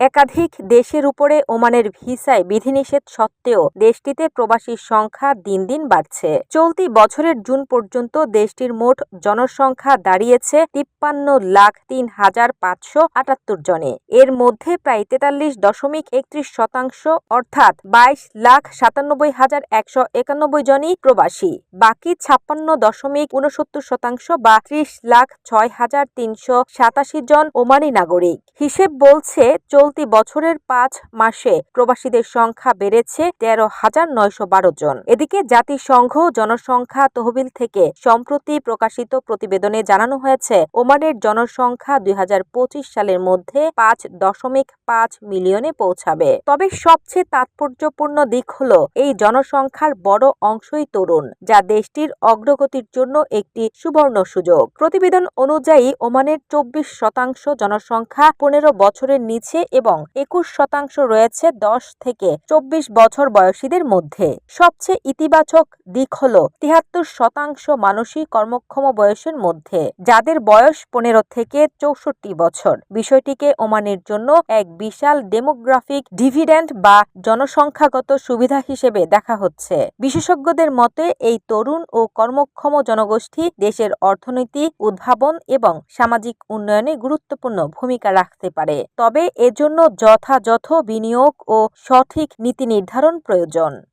একাধিক দেশের উপরে ওমানের ভিসায় বিধিনিষেধ সত্ত্বেও দেশটিতে প্রবাসীর সংখ্যা দিন দিন বাড়ছে। চলতি বছরের জুন পর্যন্ত দেশটির মোট জনসংখ্যা দাঁড়িয়েছে তিপ্পান্ন লাখ তিন হাজার পাঁচশো আটাত্তর জনে। এর মধ্যে প্রায় তেতাল্লিশ দশমিক একত্রিশ শতাংশ অর্থাৎ বাইশ লাখ সাতানব্বই হাজার একশো একানব্বই জনই প্রবাসী। বাকি ছাপ্পান্ন দশমিক উনসত্তর শতাংশ বা ত্রিশ লাখ ছয় হাজার তিনশো সাতাশি জন ওমানি নাগরিক। হিসেব বলছে চলতি বছরের পাঁচ মাসে প্রবাসীদের সংখ্যা বেড়েছে তেরো হাজার নয়শো বারো জন। এদিকে জাতিসংঘ জনসংখ্যা তহবিল থেকে সম্প্রতি প্রকাশিত প্রতিবেদনে জানানো হয়েছে, ওমানের জনসংখ্যা দুই সালের মধ্যে পাঁচ দশমিক পাঁচ মিলিয়নে পৌঁছাবে। তবে সবচেয়ে তাৎপর্যপূর্ণ দিক হল এই জনসংখ্যার বড় অংশই তরুণ, যা দেশটির অগ্রগতির জন্য একটি সুবর্ণ সুযোগ। প্রতিবেদন অনুযায়ী, ওমানের চব্বিশ শতাংশ জনসংখ্যা পনেরো বছরের নিচে এবং একুশ শতাংশ রয়েছে দশ থেকে চব্বিশ বছর বয়সীদের মধ্যে। সবচেয়ে ইতিবাচক দিক হল তিয়াত্তর শতাংশ মানুষই কর্মক্ষম বয়সের মধ্যে, যাদের বয়স পনেরো থেকে চৌষট্টি বছর। বিষয়টিকে ওমানের জন্য এক বিশাল ডেমোগ্রাফিক ডিভিডেন্ড বা জনসংখ্যাগত সুবিধা হিসেবে দেখা হচ্ছে। বিশেষজ্ঞদের মতে, এই তরুণ ও কর্মক্ষম জনগোষ্ঠী দেশের অর্থনীতি, উদ্ভাবন এবং সামাজিক উন্নয়নে গুরুত্বপূর্ণ ভূমিকা রাখতে পারে। তবে এজন্য যথাযথ বিনিয়োগ ও সঠিক নীতি নির্ধারণ প্রয়োজন।